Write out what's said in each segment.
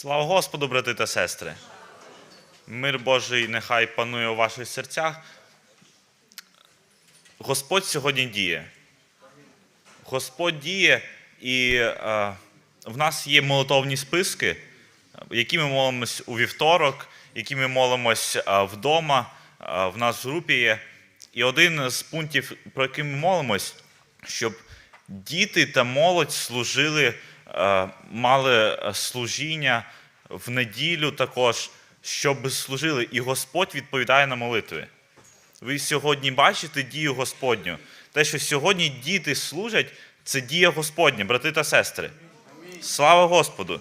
Слава Господу, брати та сестри! Мир Божий нехай панує у ваших серцях. Господь сьогодні діє. Господь діє, і е, в нас є молитовні списки, які ми молимось у вівторок, які ми молимось е, вдома, е, в нас в групі є. І один з пунктів, про який ми молимось, щоб діти та молодь служили, мали е, служіння в неділю також, щоб служили. І Господь відповідає на молитви. Ви сьогодні бачите дію Господню. Те, що сьогодні діти служать, це дія Господня, брати та сестри. Слава Господу!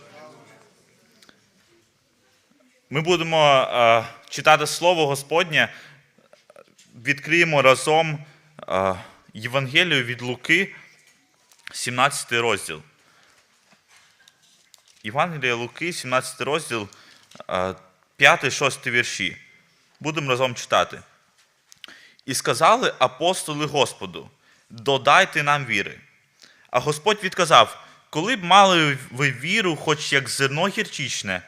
Ми будемо е, читати Слово Господнє. Відкриємо разом е, Євангелію від Луки, 17 розділ. Євангелія Луки, 17 розділ, 5-6 вірші. Будемо разом читати. І сказали апостоли Господу: додайте нам віри. А Господь відказав: коли б мали ви віру, хоч як зерно гірчичне,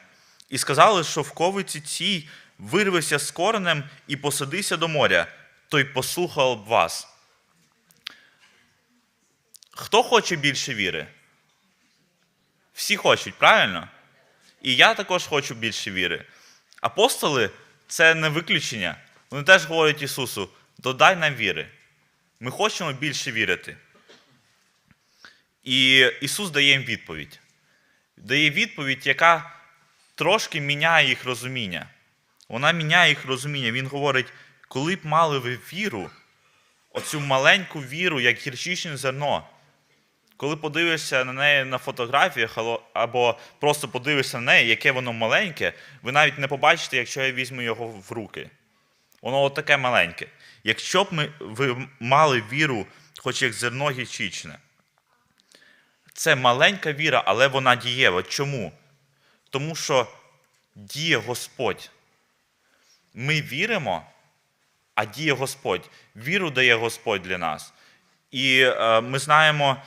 і сказали, що в ковиці цій вирвися з коренем і посадися до моря, то й послухав б вас. Хто хоче більше віри? Всі хочуть, правильно? І я також хочу більше віри. Апостоли це не виключення. Вони теж говорять Ісусу: додай нам віри. Ми хочемо більше вірити. І Ісус дає їм відповідь. Дає відповідь, яка трошки міняє їх розуміння. Вона міняє їх розуміння. Він говорить, коли б мали ви віру, оцю маленьку віру, як гірчичне зерно, коли подивишся на неї на фотографіях або просто подивишся на неї, яке воно маленьке, ви навіть не побачите, якщо я візьму його в руки. Воно от таке маленьке. Якщо б ми, ви мали віру, хоч як зерно гірчичне, це маленька віра, але вона дієва. Чому? Тому що діє Господь. Ми віримо, а діє Господь. Віру дає Господь для нас. І е, ми знаємо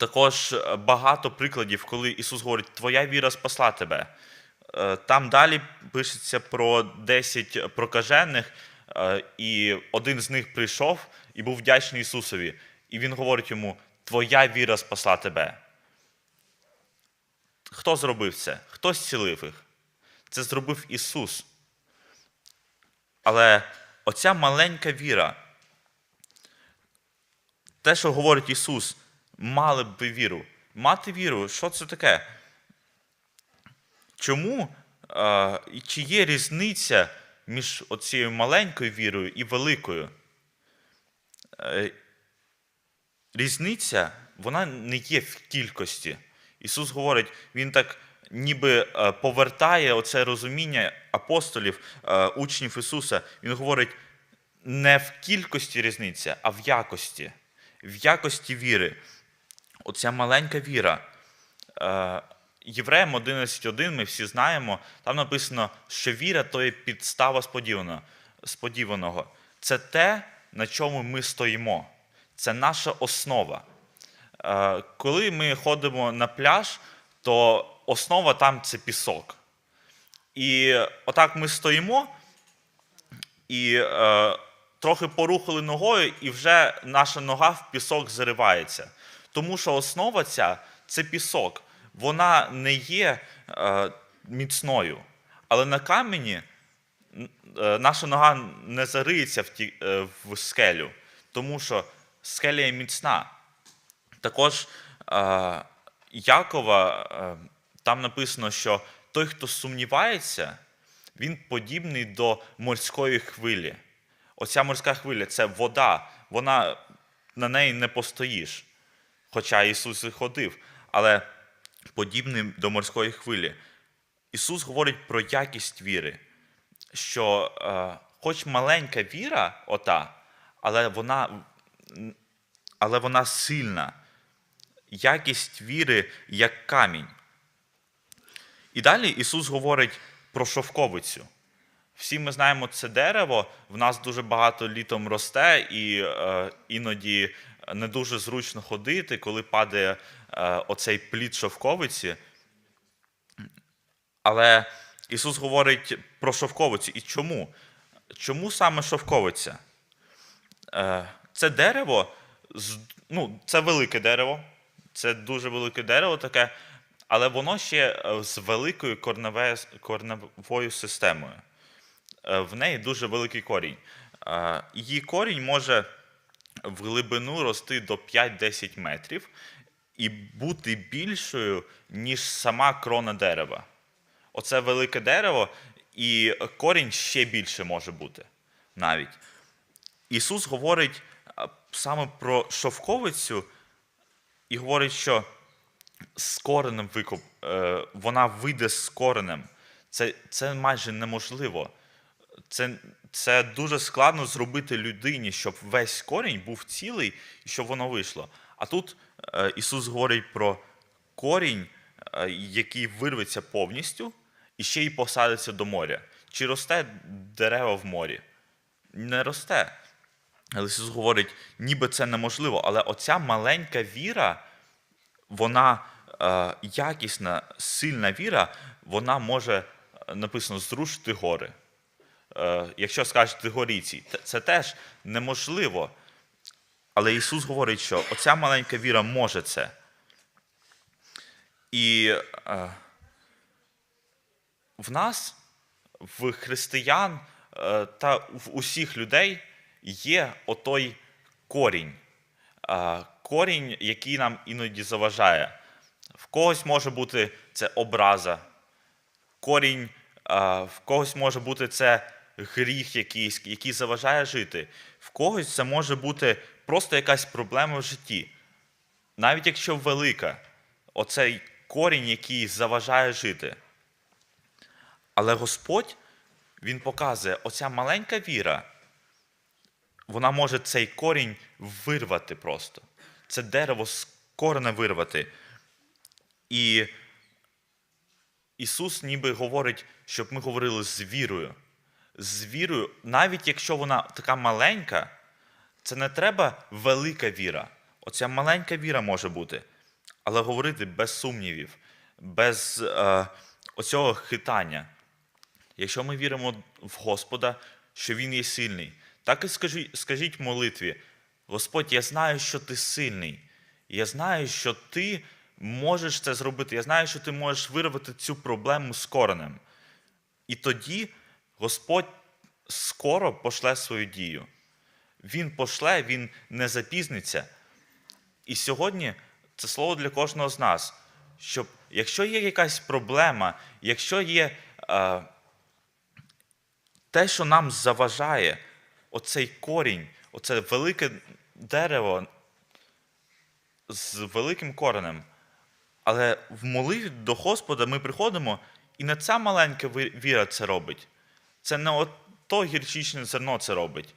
також багато прикладів, коли Ісус говорить, Твоя віра спасла тебе. Е, Там далі пишеться про 10 прокажених, е, і один з них прийшов і був вдячний Ісусові. І Він говорить йому: Твоя віра спасла тебе. Хто зробив це? Хто зцілив їх? Це зробив Ісус. Але оця маленька віра, те, що говорить Ісус, мали б віру. Мати віру, що це таке? Чому е, і чи є різниця між оцією маленькою вірою і великою? Е, Різниця, вона не є в кількості. Ісус говорить, Він так ніби е, повертає оце розуміння апостолів, учнів Ісуса. Він говорить, не в кількості різниця, а в якості, в якості віри. Оця маленька віра. Е, Євреям 11.1 ми всі знаємо, там написано, що віра то є підстава сподіваного. Це те, на чому ми стоїмо. Це наша основа. Е, Коли ми ходимо на пляж, то основа там це пісок. І отак ми стоїмо і е, трохи порухали ногою, і вже наша нога в пісок заривається. Тому що основа ця це пісок. Вона не є е, міцною. Але на камені е, наша нога не зариється в, ті, е, в скелю, тому що скеля є міцна. Також е, Якова е, там написано, що той, хто сумнівається, він подібний до морської хвилі. Оця морська хвиля це вода, вона на неї не постоїш. Хоча Ісус і ходив, але подібний до морської хвилі. Ісус говорить про якість віри, що е, хоч маленька віра, ота, але вона, але вона сильна. Якість віри як камінь. І далі Ісус говорить про шовковицю. Всі ми знаємо це дерево, в нас дуже багато літом росте, і е, іноді не дуже зручно ходити, коли падає е, оцей плід шовковиці. Але Ісус говорить про шовковицю. І чому? Чому саме шовковиця? Е, Це дерево, ну, це велике дерево, це дуже велике дерево таке, але воно ще е, з великою корневою системою. В неї дуже великий корінь. Її корінь може в глибину рости до 5-10 метрів і бути більшою, ніж сама крона дерева. Оце велике дерево, і корінь ще більше може бути навіть. Ісус говорить саме про шовковицю і говорить, що з коренем викуп, е, вона вийде з коренем. Це, це майже неможливо. Це, це дуже складно зробити людині, щоб весь корінь був цілий і щоб воно вийшло. А тут е, Ісус говорить про корінь, е, який вирветься повністю і ще й посадиться до моря. Чи росте дерево в морі? Не росте. Але Ісус говорить, ніби це неможливо. Але оця маленька віра, вона е, якісна, сильна віра, вона може, е, написано, зрушити гори. Е, якщо скажете горіці, це теж неможливо. Але Ісус говорить, що оця маленька віра може це. І е, в нас, в християн е, та в усіх людей є отой корінь. Корінь, який нам іноді заважає. В когось може бути це образа, корінь, в когось може бути це гріх якийсь, який заважає жити. В когось це може бути просто якась проблема в житті. Навіть якщо велика, оцей корінь, який заважає жити. Але Господь, Він показує, оця маленька віра, вона може цей корінь вирвати просто. Це дерево з корена вирвати. І Ісус ніби говорить, щоб ми говорили з вірою. З вірою, навіть якщо вона така маленька, це не треба велика віра. Оця маленька віра може бути. Але говорити без сумнівів, без е, оцього хитання. Якщо ми віримо в Господа, що Він є сильний, так і скажіть, скажіть молитві: Господь, я знаю, що ти сильний. Я знаю, що ти можеш це зробити. Я знаю, що ти можеш вирвати цю проблему з коренем. І тоді Господь скоро пошле свою дію. Він пошле, він не запізниться. І сьогодні це слово для кожного з нас, щоб якщо є якась проблема, якщо є е, те, що нам заважає, оцей корінь, оце велике дерево з великим коренем, але в молитві до Господа ми приходимо, і не ця маленька віра це робить. Це не от то гірчичне зерно це робить.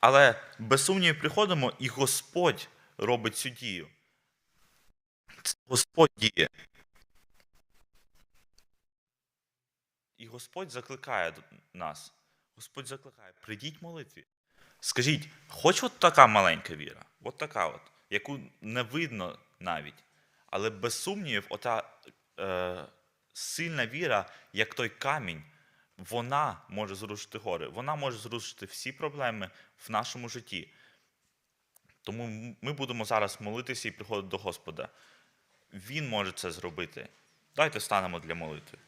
Але без сумнівів приходимо, і Господь робить цю дію. Це Господь діє. І Господь закликає нас. Господь закликає, прийдіть молитві. Скажіть, хоч от така маленька віра, от така от, яку не видно навіть, але без сумнівів, ота е, сильна віра, як той камінь, вона може зрушити гори, вона може зрушити всі проблеми в нашому житті. Тому ми будемо зараз молитися і приходити до Господа. Він може це зробити. Давайте станемо для молитви.